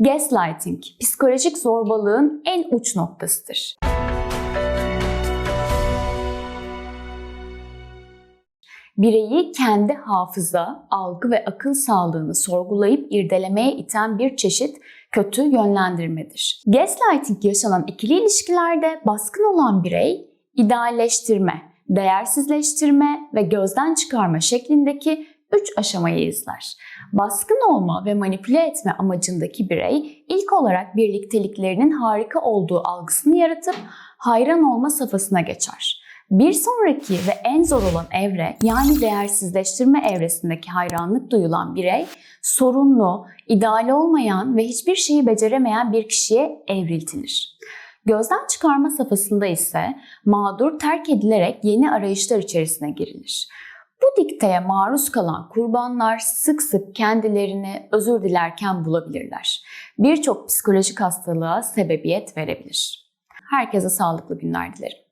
Gaslighting, psikolojik zorbalığın en uç noktasıdır. Bireyi kendi hafıza, algı ve akıl sağlığını sorgulayıp irdelemeye iten bir çeşit kötü yönlendirmedir. Gaslighting yaşanan ikili ilişkilerde baskın olan birey idealleştirme, değersizleştirme ve gözden çıkarma şeklindeki üç aşamayı izler. Baskın olma ve manipüle etme amacındaki birey ilk olarak birlikteliklerinin harika olduğu algısını yaratıp hayran olma safhasına geçer. Bir sonraki ve en zor olan evre yani değersizleştirme evresindeki hayranlık duyulan birey sorunlu, ideal olmayan ve hiçbir şeyi beceremeyen bir kişiye evriltilir. Gözden çıkarma safhasında ise mağdur terk edilerek yeni arayışlar içerisine girilir. Bu dikteye maruz kalan kurbanlar sık sık kendilerini özür dilerken bulabilirler. Birçok psikolojik hastalığa sebebiyet verebilir. Herkese sağlıklı günler dilerim.